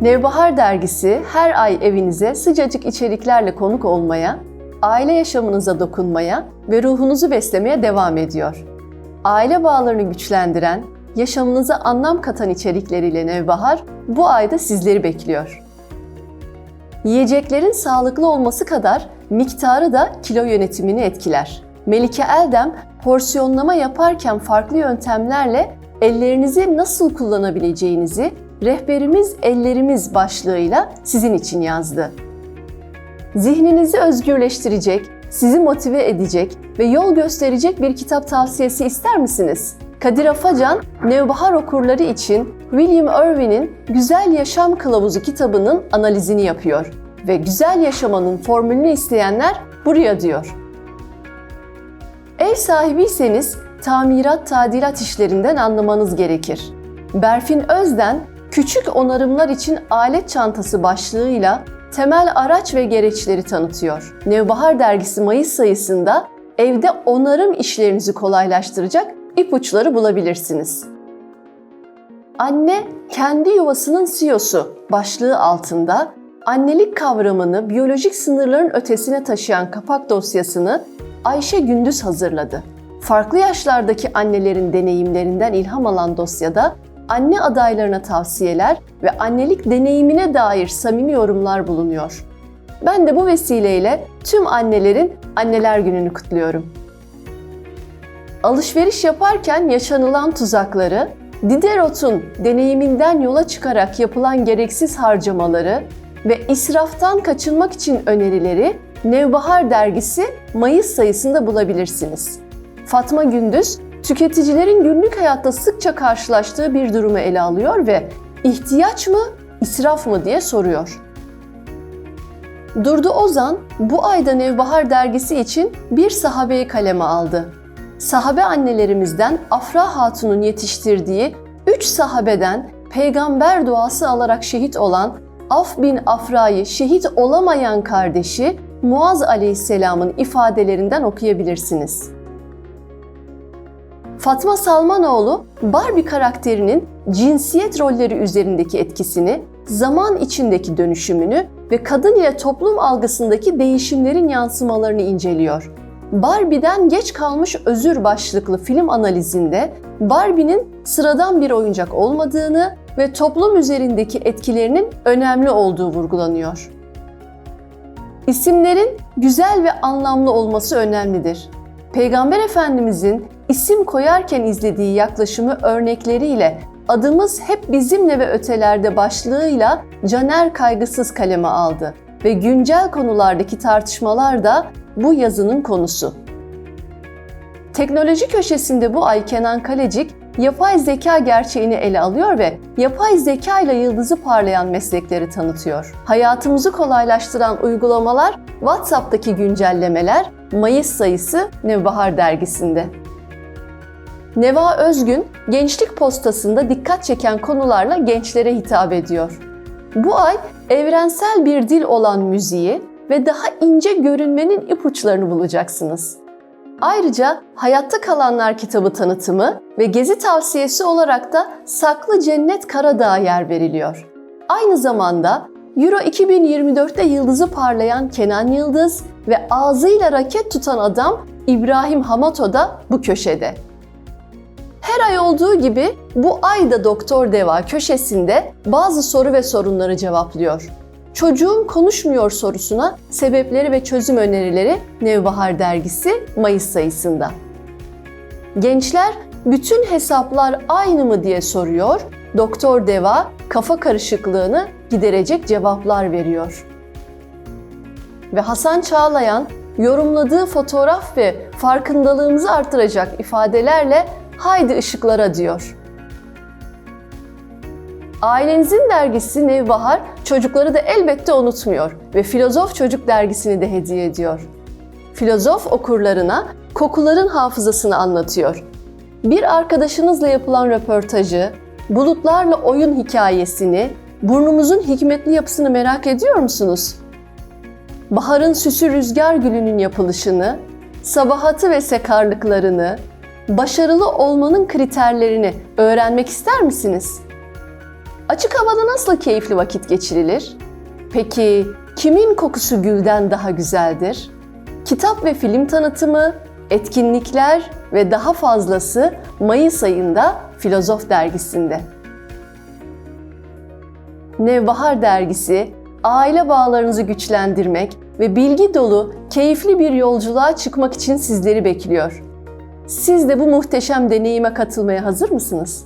Nevbahar dergisi her ay evinize sıcacık içeriklerle konuk olmaya, aile yaşamınıza dokunmaya ve ruhunuzu beslemeye devam ediyor. Aile bağlarını güçlendiren, yaşamınıza anlam katan içerikleriyle Nevbahar bu ayda sizleri bekliyor. Yiyeceklerin sağlıklı olması kadar miktarı da kilo yönetimini etkiler. Melike Eldem porsiyonlama yaparken farklı yöntemlerle ellerinizi nasıl kullanabileceğinizi Rehberimiz Ellerimiz başlığıyla sizin için yazdı. Zihninizi özgürleştirecek, sizi motive edecek ve yol gösterecek bir kitap tavsiyesi ister misiniz? Kadir Afacan, Nevbahar okurları için William Irwin'in Güzel Yaşam Kılavuzu kitabının analizini yapıyor ve güzel yaşamanın formülünü isteyenler buraya diyor. Ev sahibiyseniz tamirat tadilat işlerinden anlamanız gerekir. Berfin Özden, Küçük Onarımlar için Alet Çantası başlığıyla temel araç ve gereçleri tanıtıyor. Nevbahar dergisi Mayıs sayısında evde onarım işlerinizi kolaylaştıracak ipuçları bulabilirsiniz. Anne kendi yuvasının CEO'su başlığı altında annelik kavramını biyolojik sınırların ötesine taşıyan kapak dosyasını Ayşe Gündüz hazırladı. Farklı yaşlardaki annelerin deneyimlerinden ilham alan dosyada anne adaylarına tavsiyeler ve annelik deneyimine dair samimi yorumlar bulunuyor. Ben de bu vesileyle tüm annelerin Anneler Günü'nü kutluyorum. Alışveriş yaparken yaşanılan tuzakları, Diderot'un deneyiminden yola çıkarak yapılan gereksiz harcamaları ve israftan kaçınmak için önerileri Nevbahar dergisi Mayıs sayısında bulabilirsiniz. Fatma Gündüz, tüketicilerin günlük hayatta sıkça karşılaştığı bir durumu ele alıyor ve ihtiyaç mı, israf mı diye soruyor. Durdu Ozan bu ayda Nevbahar dergisi için bir sahabeyi kaleme aldı. Sahabe annelerimizden Afra Hatun'un yetiştirdiği üç sahabeden peygamber duası alarak şehit olan Af bin Afra'yı şehit olamayan kardeşi Muaz Aleyhisselam'ın ifadelerinden okuyabilirsiniz. Fatma Salmanoğlu, Barbie karakterinin cinsiyet rolleri üzerindeki etkisini, zaman içindeki dönüşümünü ve kadın ile toplum algısındaki değişimlerin yansımalarını inceliyor. Barbie'den geç kalmış özür başlıklı film analizinde Barbie'nin sıradan bir oyuncak olmadığını ve toplum üzerindeki etkilerinin önemli olduğu vurgulanıyor. İsimlerin güzel ve anlamlı olması önemlidir. Peygamber Efendimizin isim koyarken izlediği yaklaşımı örnekleriyle Adımız hep bizimle ve ötelerde başlığıyla Caner kaygısız kaleme aldı ve güncel konulardaki tartışmalar da bu yazının konusu. Teknoloji köşesinde bu ay Kenan Kalecik yapay zeka gerçeğini ele alıyor ve yapay zeka ile yıldızı parlayan meslekleri tanıtıyor. Hayatımızı kolaylaştıran uygulamalar, WhatsApp'taki güncellemeler, Mayıs sayısı Nevbahar dergisinde. Neva Özgün, Gençlik Postası'nda dikkat çeken konularla gençlere hitap ediyor. Bu ay evrensel bir dil olan müziği ve daha ince görünmenin ipuçlarını bulacaksınız. Ayrıca Hayatta Kalanlar kitabı tanıtımı ve gezi tavsiyesi olarak da Saklı Cennet Karadağ'a yer veriliyor. Aynı zamanda Euro 2024'te yıldızı parlayan Kenan Yıldız ve ağzıyla raket tutan adam İbrahim Hamato da bu köşede. Her ay olduğu gibi bu ay da Doktor Deva köşesinde bazı soru ve sorunları cevaplıyor. Çocuğum konuşmuyor sorusuna sebepleri ve çözüm önerileri Nevbahar dergisi Mayıs sayısında. Gençler bütün hesaplar aynı mı diye soruyor. Doktor Deva kafa karışıklığını giderecek cevaplar veriyor. Ve Hasan Çağlayan yorumladığı fotoğraf ve farkındalığımızı artıracak ifadelerle haydi ışıklara diyor. Ailenizin dergisi Nevbahar çocukları da elbette unutmuyor ve Filozof Çocuk dergisini de hediye ediyor. Filozof okurlarına kokuların hafızasını anlatıyor. Bir arkadaşınızla yapılan röportajı, bulutlarla oyun hikayesini, burnumuzun hikmetli yapısını merak ediyor musunuz? Baharın süsü rüzgar gülünün yapılışını, sabahatı ve sekarlıklarını, başarılı olmanın kriterlerini öğrenmek ister misiniz? Açık havada nasıl keyifli vakit geçirilir? Peki kimin kokusu gülden daha güzeldir? Kitap ve film tanıtımı, etkinlikler ve daha fazlası Mayıs ayında Filozof dergisinde. Nevbahar dergisi, aile bağlarınızı güçlendirmek ve bilgi dolu, keyifli bir yolculuğa çıkmak için sizleri bekliyor. Siz de bu muhteşem deneyime katılmaya hazır mısınız?